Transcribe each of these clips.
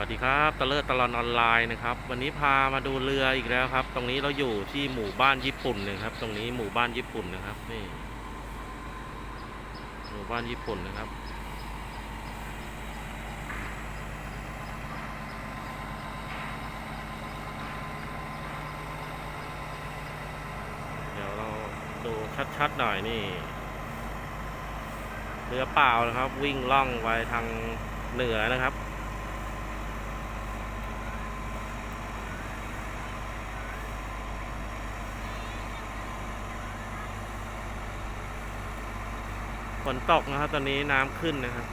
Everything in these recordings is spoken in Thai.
วัสดีครับตะเลิศตลอนออนไลน์นะครับ วันนี้พามาดูเรืออีกแล้วครับ ตรงนี้เราอยู่ที่หมู่บ้านญี่ปุ่นนะครับ ตรงนี้หมู่บ้านญี่ปุ่นนะครับนี่หมู่บ้านญี่ปุ่นนะครับ เดี๋ยวเราดูชัดๆหน่อยนี่ เรือเปล่านะครับ วิ่งล่องไปทางเหนือนะครับ ฝนตกนะครับ ตอนนี้น้ำขึ้นนะครับ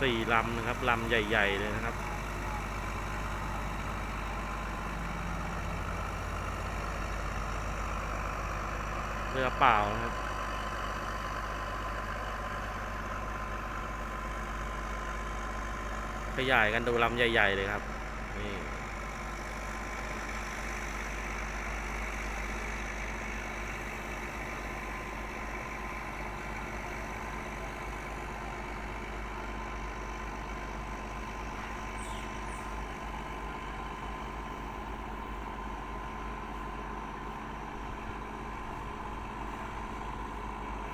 สี่ลำนะครับลำใหญ่ ๆ เลยนะครับ เรือเปล่านะครับขยายกันดูลำใหญ่ ๆ เลยครับ นี่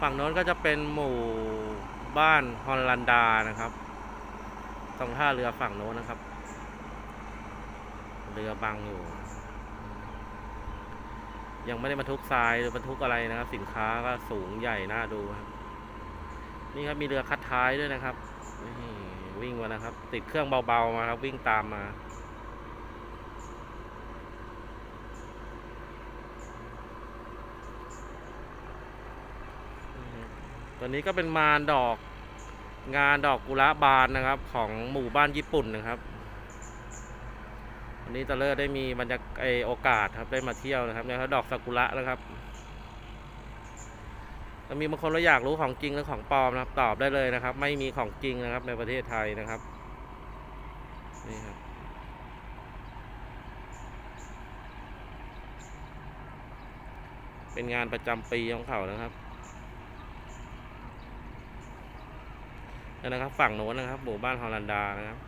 ฝั่งโน้นก็จะเป็นหมู่บ้านฮอลลันดานะครับ ตรงท่าเรือฝั่งโน้นนะครับ เรือบังอยู่ ยังไม่ได้บรรทุกทรายหรือบรรทุกอะไรนะครับ สินค้าก็สูงใหญ่น่าดูครับ นี่ครับมีเรือคัดท้ายด้วยนะครับวิ่งมานะครับ ติดเครื่องเบาๆมาครับวิ่งตามมา ตัวนี้ก็เป็นมารดอกงานดอกกุระบานนะครับ ของหมู่บ้านญี่ปุ่นนะครับวันนี้ตะเลิศได้มีบรรยากาศโอกาสครับได้มาเที่ยวนะครับเนี่ยดอกซากุระนะครับถ้ามีบางคนเราอยากรู้ของจริงหรือของปลอมนะครับ ตอบได้เลยนะครับ ไม่มีของจริงนะครับในประเทศไทยนะครับนี่ครับเป็นงานประจำปีของเขานะครับ นั่นนะครับ ฝั่งโน้นนะครับหมู่บ้านฮอลันดานะครับ